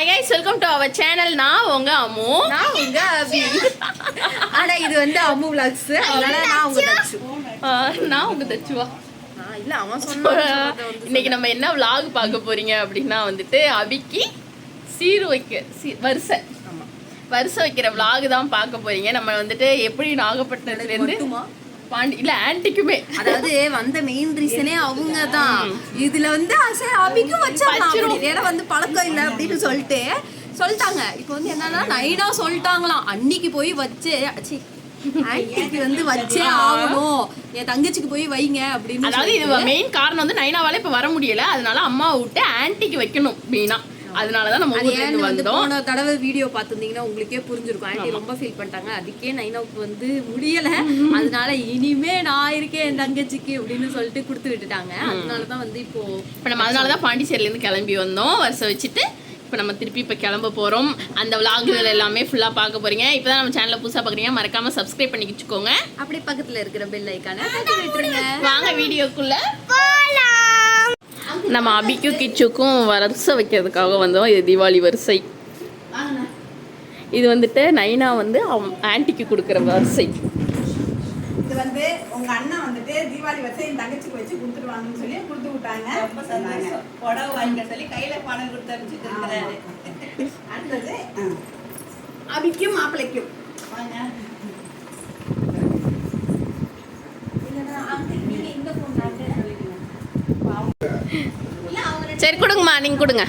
Hi guys welcome to our channel நான் உங்க அம்மு. நான் உங்க அபி. ஆனா இது வந்து அம்மு விளாக்ஸ் அதனால நான் உங்க தச்சு. நான் உங்க தச்சுவா? இல்ல அவன் சொன்ன இன்னைக்கு நம்ம என்ன vlog பார்க்க போறீங்க அப்படின்னா வந்துட்டு அபிக்கு சீர் வைக்க வரிசை. ஆமா. வரிசை வைக்கிற vlog தான் பார்க்க போறீங்க. நம்ம வந்துட்டு எப்படி நாகப்பட்டினத்துல இருந்து மட்டுமா? பாண்டி இல்ல ஆன்ட்டிக்குமே அதாவது வந்த மெயின் ரீசனே அவங்க தான் இதுல வந்து சரி அபிக்கும் வச்சிடலாம். ஏன்னா வந்து பழக்கம் இல்லை அப்படின்னு சொல்லிட்டு சொல்லிட்டாங்க. இப்போ வந்து என்னன்னா நைனா சொல்லிட்டாங்களாம். அன்னைக்கு போய் வச்சு சி ஆன்ட்டிக்கு வந்து வச்சே ஆகணும். என் தங்கச்சிக்கு போய் வைங்க அப்படின்னு அதாவது இது. மெயின் காரணம் வந்து நைனாவால இப்ப வர முடியல. அதனால அம்மாவை விட்டு ஆன்ட்டிக்கு வைக்கணும் மெயினா அதனாலதான் நம்ம ஊர்ல இருந்து வந்தோம் போன தடவை வீடியோ பார்த்துருந்தீங்கன்னா உங்களுக்கே புரிஞ்சிருக்கும். ஆண்டி ரொம்ப ஃபீல் பண்ணிட்டாங்க. அதுக்கே நைனாவுக்கு வந்து முடியல. அதனால இனிமே நான் இருக்கேன் என் தங்கச்சிக்கு அப்படின்னு சொல்லிட்டு கொடுத்து விட்டுட்டாங்க. அதனால தான் வந்து இப்போ இப்போ நம்ம அதனால தான் பாண்டிச்சேரியிலேருந்து கிளம்பி வந்தோம். வருஷம் வச்சுட்டு இப்போ நம்ம திருப்பி இப்போ கிளம்ப போகிறோம் அந்த விளாகுகள் எல்லாமே ஃபுல்லாக பார்க்க போகிறீங்க இப்போ தான் நம்ம சேனலை புதுசாக பார்க்குறீங்க. மறக்காமல் சப்ஸ்கிரைப் பண்ணி வச்சுக்கோங்க. அப்படியே பக்கத்துல இருக்கிற பெல் ஐக்கான வாங்க வீடியோக்குள்ள. நம்ம அபிக்கும் கிச்சுக்கும் வரிசை வைக்கிறதுக்காக வந்தோம். இது தீபாவளி வரிசை. இது வந்துட்டு நைனா வந்து அவன் ஆன்ட்டிக்கு கொடுக்குற வரிசை. இது வந்து உங்க அண்ணன் வந்துட்டு தீபாவளி வச்சு என் தங்கச்சிக்கு வச்சு கொடுத்துருவாங்கன்னு சொல்லி கொடுத்து விட்டாங்க. ரொம்ப சந்தோஷம். புடவை வாங்கிக்க சொல்லி கையில பணம் கொடுத்து அனுப்பிச்சிட்டு இருக்கிறாரு. அடுத்தது ஆ. அபிக்கும் மாப்பிளைக்கும். வாங்க. சரி கொடுங்கம்மா நீங்கள் கொடுங்க.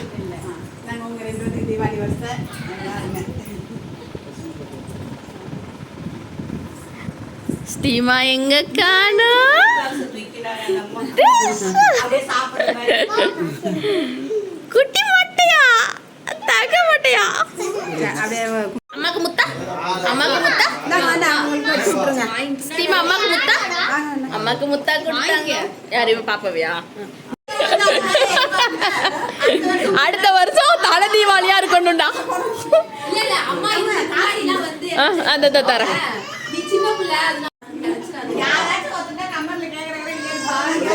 ஸ்டீமா எங்க காணும் குட்டி மட்டையா? தக மட்டையா? அம்மாக்கு முத்தா? அம்மாக்கு முத்தா? ஸ்டீமா அம்மாக்கு முத்தா. அம்மாக்கு முத்தா கொடுத்தாங்க. யாரு இவன் பாப்பாவியா? அடுத்த வருஷம் தலை தீபாவளியா இருக்கணும்டா. அந்த இந்த தரேன். யாராச்சும் ஒருத்தர்ட்ட கமெண்ட்ல கேக்குறாங்களா இல்லையான்னு பாருங்க.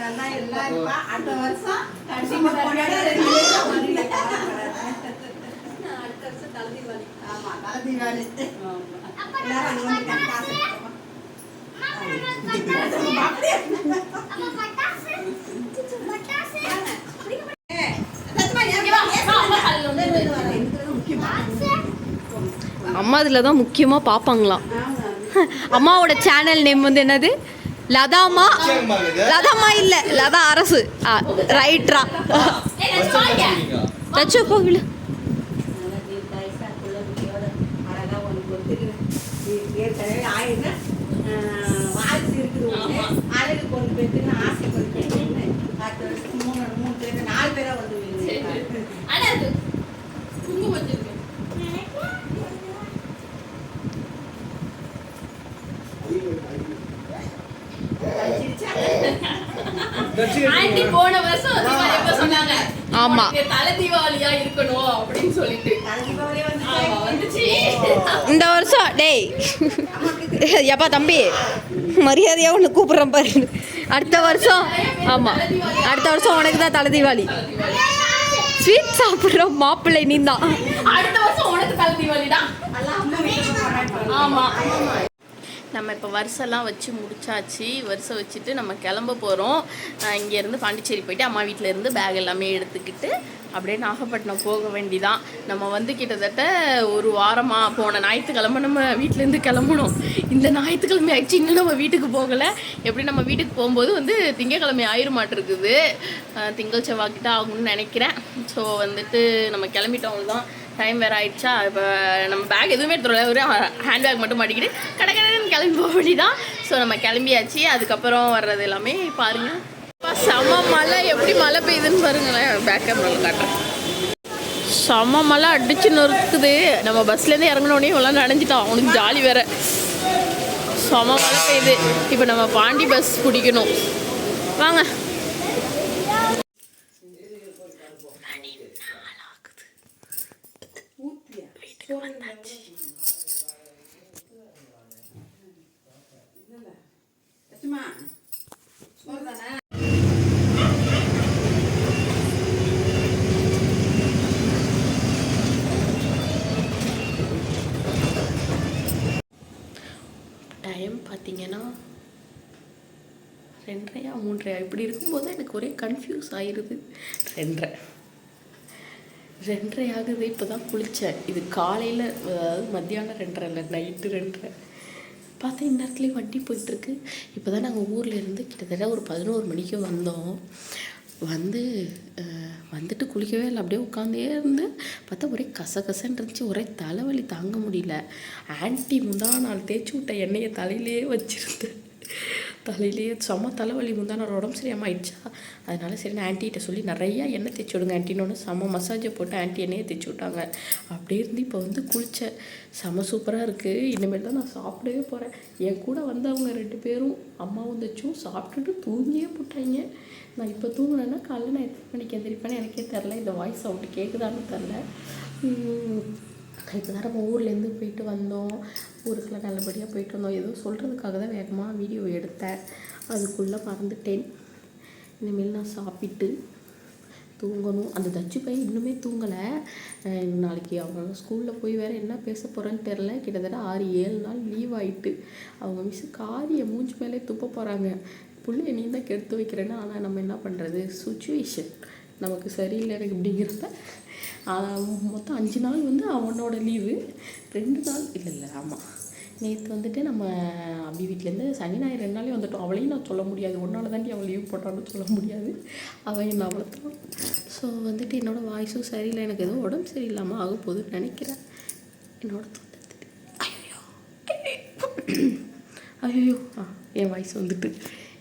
நல்லா எல்லாம் இருப்பா. அடுத்த வருஷம் கண்டிப்பா கொண்டாட ரெண்டு பேரும் வந்துருங்க. ஆமா, தலை தீபாவளி. எல்லாரும் அங்க வந்துட்டாங்க, காசு எடுத்துக்கோங்க. அப்படியே. ஏய், சத்தமா ஏன் முக்கியமா அம்மா இதில் தான் முக்கியமாக பார்ப்பாங்களாம். அம்மாவோட சேனல் நேம் வந்து என்னது? லதாமா லதாமா இல்ல லதா அரசு. ரைட்ரா தச்சு போகல அழகா ஏற்கனவே ஆயிரம் வாழ்த்து இருக்குது அழகு கொண்டு போயிட்டுன்னு ஆசை கொண்டு போயிட்டுன்னு பத்து வருஷத்துக்கு மூணு மூணு பேர் நாலு பேரா வந்து விழுந்து. சிரிச்சா? ஆண்டி போன வருஷம் தீபாவளி எப்ப சொன்னாங்க ஆமா. தலை தீபாவளியா இருக்கணும் அப்படின்னு சொல்லிட்டு. தீபாவளி இந்த வருஷம் டேய். எப்பா தம்பி? மரியாதையா ஒன்று கூப்பிட்றேன் பாரு. அடுத்த வருஷம் ஆமா. அடுத்த வருஷம் உனக்கு தான் தலை தீபாவளி. ஸ்வீட் சாப்பிட்ற மாப்பிள்ளை நீ தான். அடுத்த வருஷம் உனக்கு தலை தீபாவளிடா? எல்லாம் அம்மா வீட்டுக்கு போறாங்க. ஆமா. நம்ம இப்போ வருஷம்லாம் வச்சு முடிச்சாச்சு. வருஷம் வச்சுட்டு நம்ம கிளம்ப போகிறோம் இங்கேருந்து பாண்டிச்சேரி போயிட்டு அம்மா வீட்டிலேருந்து பேக் எல்லாமே எடுத்துக்கிட்டு அப்படியே நாகப்பட்டினம் போக வேண்டிதான். நம்ம வந்து கிட்டத்தட்ட ஒரு வாரமாக போன ஞாயிற்றுக்கிழமை நம்ம வீட்டிலேருந்து கிளம்பணும். இந்த ஞாயிற்றுக்கிழமை ஆயிடுச்சு. இன்னும் நம்ம வீட்டுக்கு போகலை. எப்படி நம்ம வீட்டுக்கு போகும்போது வந்து திங்கக்கிழமை ஆயிருமாட்டிருக்குது திங்கள் செவ்வாய்க்கிட்ட ஆகும்னு நினைக்கிறேன். ஸோ வந்துட்டு நம்ம கிளம்பிட்டோம் தான். டைம் வேறு ஆயிடுச்சா? இப்போ நம்ம பேக் எதுவுமே எடுத்துடல ஒரு ஹேண்ட் பேக் மட்டும் மாட்டிக்கிட்டு கடை கிளம்பி வேண்டியதான் ஸோ நம்ம கிளம்பியாச்சு. அதுக்கப்புறம் வர்றது எல்லாமே பாருங்க. அப்பா, செம மழை. எப்படி மழை பெய்யுதுன்னு பாருங்களேன். பேக் கேமராவில் காட்டுறேன். செம மழை அடிச்சு நொறுக்குது நம்ம பஸ்லேருந்து இறங்கினோடனே இவெல்லாம் நனைஞ்சிட்டோம் அவனுக்கு ஜாலி வேற. செம மழை பெய்யுது. இப்போ நம்ம பாண்டி பஸ் பிடிக்கணும். வாங்க. டைம் பார்த்தீங்கன்னா ரெண்டரையா மூன்றையா? இப்படி இருக்கும்போது எனக்கு ஒரே கன்ஃபியூஸ் ஆயிடுது ரெண்டரை. ரெண்டரை ஆகுது இப்போ தான் குளித்தேன் இது காலையில் அதாவது மத்தியானம் ரெண்டரை இல்லை நைட்டு ரெண்டரை. பார்த்தா இந்நேரத்துலேயும் வண்டி போயிட்டுருக்கு. இப்போ தான் நாங்கள் ஊரில் இருந்து கிட்டத்தட்ட ஒரு பதினோரு மணிக்கு வந்தோம். வந்து வந்துட்டு குளிக்கவே இல்லை. அப்படியே உட்காந்தே இருந்து பார்த்தா ஒரே கசகசன்னு இருந்துச்சு. ஒரே தலைவலி தாங்க முடியல. ஆன்ட்டி முந்தா நாள் தேய்ச்சி விட்ட எண்ணெயை தலையிலேயே வச்சுருந்தேன் தலையிலேயே செம்ம தலைவலி முந்தானோட உடம்பு சரியாம ஆயிடுச்சா? அதனால சரி நான் ஆன்ட்டிகிட்ட சொல்லி நிறையா எண்ணெய் தேய்ச்சி விடுங்க ஆன்ட்டின்னு செம்ம மசாஜை போட்டு ஆன்ட்டி எண்ணெயை தேய்ச்சி விட்டாங்க. அப்படியே இருந்து இப்போ வந்து குளித்தேன் செம்ம சூப்பராக இருக்குது இனிமேல் தான் நான் சாப்பிடவே போகிறேன் என் கூட வந்தவங்க ரெண்டு பேரும் அம்மாவும் தச்சும் சாப்பிட்டுட்டு தூங்கியே போட்டாங்க. நான் இப்போ தூங்கினேன்னா காலைல நான் எத்தனை மணிக்கு எந்திரிப்பேன்னு எனக்கே தெரில இந்த வாய்ஸ் சவுண்டு கேட்குதான்னு தெரில இப்போ தான் நம்ம ஊர்லேருந்து போயிட்டு வந்தோம். ஊருக்குலாம் நல்லபடியாக போயிட்டு வந்தோம். ஏதோ சொல்கிறதுக்காக தான் வேகமாக வீடியோ எடுத்தேன். அதுக்குள்ளே மறந்துட்டேன். இனிமேல் நான் சாப்பிட்டு தூங்கணும். அந்த தச்சு பையன் இன்னுமே தூங்கலை. நாளைக்கு அவங்க ஸ்கூலில் போய் வேறு என்ன பேச போகிறேன்னு தெரில கிட்டத்தட்ட ஆறு ஏழு நாள் லீவ் ஆகிட்டு அவங்க மிஸ் காரியை மூஞ்சி மேலே துப்ப போகிறாங்க பிள்ளைய நீ தான் கெடுத்து வைக்கிறேன்னா. ஆனால் நம்ம என்ன பண்ணுறது சுச்சுவேஷன் நமக்கு சரியில்லை எனக்கு இப்படிங்கிறப்ப மொத்தம் அஞ்சு நாள் வந்து அவனோட லீவு ரெண்டு நாள் இல்லை இல்லை ஆமாம் நேற்று வந்துட்டு நம்ம அபி வீட்டிலேருந்து சனி ஞாயிறு ரெண்டு நாளே வந்துட்டோம். அவளையும் நான் சொல்ல முடியாது. ஒன்றால் தாண்டி அவள் லீவ் போட்டான்னு சொல்ல முடியாது. அவன் என்ன அவ்வளோதான் ஸோ வந்துட்டு என்னோடய வாய்ஸும் சரியில்லை. எனக்கு எதுவும் உடம்பு சரியில்லாமல் ஆக போகுதுன்னு நினைக்கிறேன். என்னோட தொண்டை ஐயோ ஐயோ ஆ என் வாய்ஸ் வந்துட்டு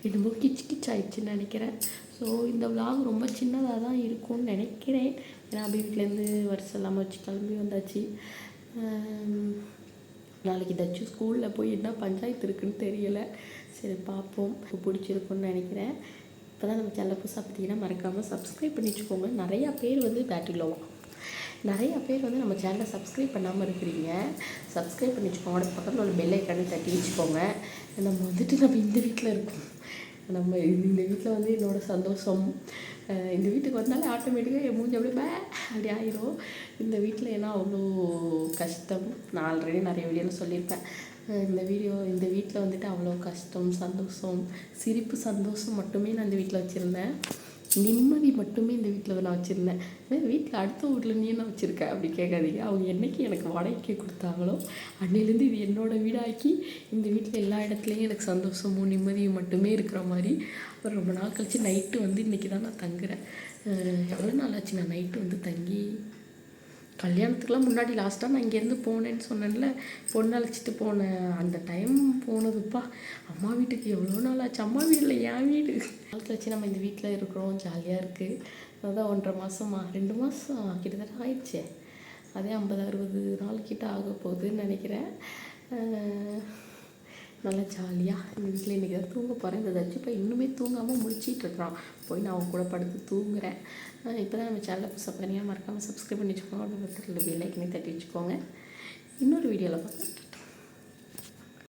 என்னமோ கிச் கிச் ஆயிடுச்சுன்னு நினைக்கிறேன். ஸோ இந்த விலாக் ரொம்ப சின்னதாக தான் இருக்கும்னு நினைக்கிறேன். ஏன்னா அபி வீட்டிலேருந்து வருஷம் இல்லாமல் வச்சு கிளம்பி வந்தாச்சு. நாளைக்கு ஏதாச்சும் ஸ்கூலில் போய் என்ன பஞ்சாயத்து இருக்குன்னு தெரியலை. சரி பார்ப்போம். பிடிச்சிருக்குன்னு நினைக்கிறேன். இப்போ தான் நம்ம சேனலை புதுசாக பார்த்தீங்கன்னா மறக்காமல் சப்ஸ்கிரைப் பண்ணி வச்சுக்கோங்க. நிறையா பேர் வந்து பேட்டரி நிறையா பேர் வந்து நம்ம சேனலை சப்ஸ்கிரைப் பண்ணாமல் இருக்கிறீங்க. சப்ஸ்கிரைப் பண்ணி வச்சுக்கோங்க. பக்கத்தில் உள்ள பெல் ஐக்கானே தட்டி வச்சுக்கோங்க. நம்ம வந்துட்டு நம்ம இந்த வீட்டில் இருக்கோம். நம்ம இந்த வீட்டில் வந்து என்னோடய சந்தோஷம் இந்த வீட்டுக்கு வந்தாலே ஆட்டோமேட்டிக்காக என் மூஞ்சி அப்படியே பே அப்படி ஆயிரும். இந்த வீட்டில் ஏன்னா அவ்வளோ கஷ்டம். நான் ஆல்ரெடி நிறைய வீடியோவில் சொல்லியிருப்பேன். இந்த வீடியோ இந்த வீட்டில் வந்துட்டு அவ்வளோ கஷ்டம் சந்தோஷம் சிரிப்பு சந்தோஷம் மட்டுமே நான் இந்த வீட்டில் வச்சுருந்தேன். நிம்மதி மட்டுமே இந்த வீட்டில் நான் வச்சுருந்தேன். வீட்டில் அடுத்த வீட்டில் நீ என்ன வச்சுருக்க? அப்படி கேட்காதீங்க. அவங்க என்றைக்கு எனக்கு வாடகைக்கு கொடுத்தாங்களோ அன்னிலேருந்து இது என்னோடய வீடாக்கி இந்த வீட்டில் எல்லா இடத்துலையும் எனக்கு சந்தோஷமும் நிம்மதியும் மட்டுமே இருக்கிற மாதிரி அப்புறம் ரொம்ப நாள் கழிச்சு நைட்டு வந்து இன்றைக்கி தான் நான் தங்குறேன். எவ்வளோ நாள் ஆச்சு? நான் நைட்டு வந்து தங்கி கல்யாணத்துக்குலாம் முன்னாடி லாஸ்ட்டாக நான் இங்கேருந்து போனேன்னு சொன்னேன்ல பொண்ணு அழைச்சிட்டு போனேன் அந்த டைம் போனதுப்பா. அம்மா வீட்டுக்கு எவ்வளோ நாள் ஆச்சு? அம்மா வீட்டில் என் வீடு. நாள் வச்சு நம்ம இந்த வீட்டில் இருக்கிறோம் ஜாலியாக இருக்குது அதான் ஒன்றரை மாதமா ரெண்டு மாதம் கிட்டத்தட்ட ஆயிடுச்சே. அதே ஐம்பது அறுபது நாள் கிட்ட ஆக போகுதுன்னு நினைக்கிறேன். நல்லா ஜாலியாக இந்த வீட்டில் இன்றைக்கி தான் தூங்க போகிறேன் இந்த தச்சு இப்போ இன்னுமே தூங்காமல் முடிச்சிட்டு இருக்கிறான் போய் நான் அவன் கூட படுத்து தூங்குறேன். இப்போ தான் நம்ம சேனலை புதுசாக பண்ணியாக மறக்காமல் சப்ஸ்கிரைப் பண்ணி வச்சுக்கோங்க. அப்படின்னு பக்கத்தில் பெல் ஐக்கனே தட்டி வச்சுக்கோங்க. இன்னொரு வீடியோவில் பார்க்கலாம்.